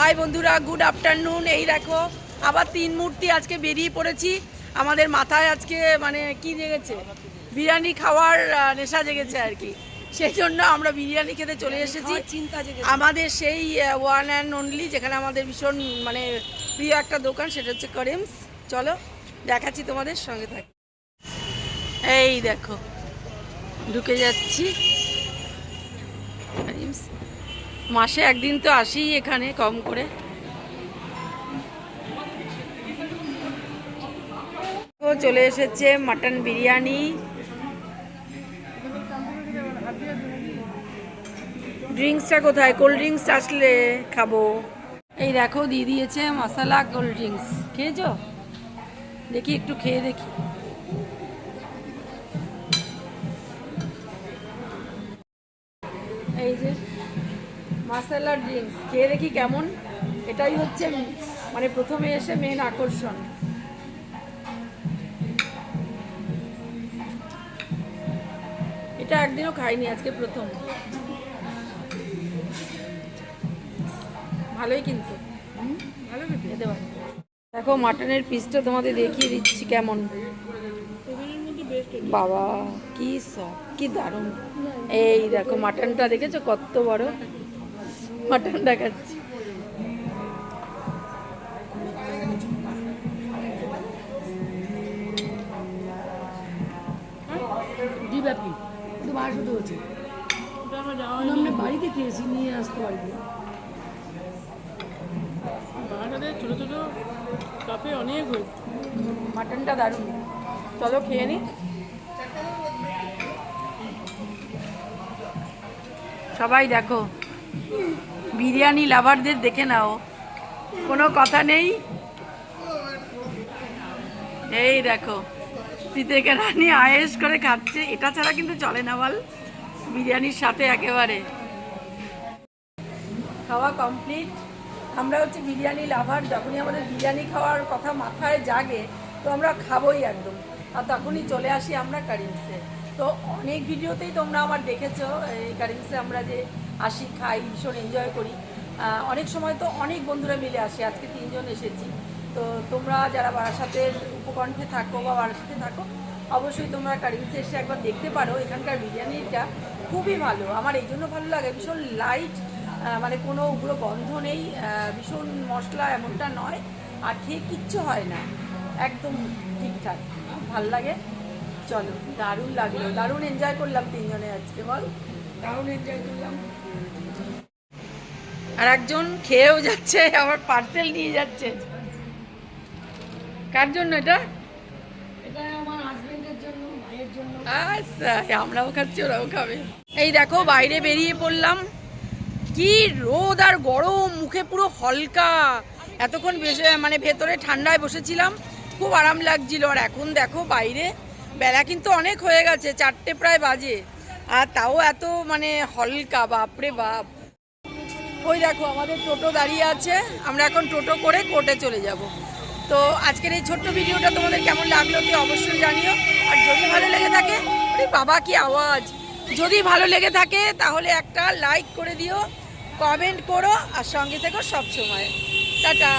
High বন্ধুরা good afternoon. এই দেখো আবার তিন মূর্তি আজকে বেরিয়ে পড়েছি। আমাদের মাথায় আজকে মানে কি জেগেছে? বিরিয়ানি খাওয়ার নেশা জেগেছে আর কি। সেই জন্য আমরা বিরিয়ানি খেতে চলে এসেছি। আমাদের সেই ওয়ান অ্যান্ড অনলি যেখানে আমাদের ভীষণ মানে প্রিয় একটা দোকান সেটা হচ্ছে করিমস চলো দেখাচ্ছি তোমাদের সঙ্গে থাকি। এই দেখো ঢুকে যাচ্ছি। করিমস মাসে একদিন তো আসি এখানে কম করে। চলে এসেছে মাটন বিরিয়ানি। ড্রিঙ্কসটা কোথায়? কোল্ড ড্রিঙ্কস আসলে খাব। এই দেখো, দিয়ে দিয়েছে মশলা কোল্ড ড্রিঙ্কস। খেয়েছো? দেখি, একটু খেয়ে দেখি। এই যে মশলা ড্রিঙ্কস। খেয়ে দেখি কেমন? এটাই হচ্ছে মানে প্রথমে এসে মেন আকর্ষণ। এটা একদিনও খাইনি আজকে প্রথম। ভালোই কিন্তু। দেখো, মাটনের পিসটা তোমাদের দেখিয়ে দিচ্ছি কেমন। বাবা, কি সব, কি দারুণ। এই দেখো, মাটনটা দেখেছ? কত বড়। মাটন দেখাচ্ছি। কিন্তু বারোশো তো হচ্ছে আমরা বাড়িতে খেয়েছি নিয়ে আসতে ছোটো ছোটো কাপে অনেক হয়েছে। মাটনটা দারুণ। চলো খেয়ে নি। সবাই দেখো। বিরিয়ানি লাভারদের দেখে নাও। কোনো কথা নেই? এই দেখো, প্রীতিকা রানী আয়েস করে খাচ্ছে। এটা ছাড়া কিন্তু চলে না বল, বিরিয়ানির সাথে একেবারে। খাওয়া কমপ্লিট আমরা হচ্ছে বিরিয়ানি লাভার, যখনই আমাদের বিরিয়ানি খাওয়ার কথা মাথায় জাগে, তো আমরা খাবোই একদম। আর তখনই চলে আসি আমরা কারিমসে। তো অনেক ভিডিওতেই তোমরা আমার দেখেছ, এই কারিমসে আমরা যে আসি খাই, ভীষণ এনজয় করি। অনেক সময় তো অনেক বন্ধুরা মিলে আসি, আজকে তিনজন এসেছি। তো তোমরা যারা বারাসাতের উপকণ্ঠে থাকো বা বারাসাতে থাকো, অবশ্যই তোমরা কারিমসে এসে একবার দেখতে পারো, এখানকার বিরিয়ানিটা খুবই ভালো। আমার এই জন্য ভালো লাগে, ভীষণ লাইট মানে কোনো উগ্র গন্ধ নেই ভীষণ মশলা এমনটা নয়, আর খেয়ে কিচ্ছু হয় না। একদম ঠিকঠাক ভালো লাগে। চলো, দারুণ লাগল, দারুণ এনজয় করলাম তিনজনে আজকে, বল। দারুণ এনজয় করলাম আর একজন খেয়েও যাচ্ছে আবার পার্সেল নিয়ে যাচ্ছে। কার জন্য এটা? আচ্ছা আমরাও খাচ্ছি ওরাও খাবে। এই দেখো বাইরে বেরিয়ে পড়লাম। কি রোদ আর গরম মুখে পুরো হলকা। এতক্ষণ মানে ভেতরে ঠান্ডায় বসেছিলাম খুব আরাম লাগছিল। আর এখন দেখো বাইরে বেলা কিন্তু অনেক হয়ে গেছে চারটে প্রায় বাজে। আর তাও এত মানে হলকা, বাপরে বাপ। ওই দেখো, আমাদের টোটো দাঁড়িয়ে আছে। আমরা এখন টোটো করে কোর্টে চলে যাব। তো আজকের এই ছোট্ট ভিডিওটা তোমাদের কেমন লাগল কি অবশ্যই জানিও। আর যদি ভালো লেগে থাকে বাবা, কি আওয়াজ! যদি ভালো লেগে থাকে, তাহলে একটা লাইক করে দিও, কমেন্ট করো, আর সঙ্গে থেকো সব সময়। টাটা!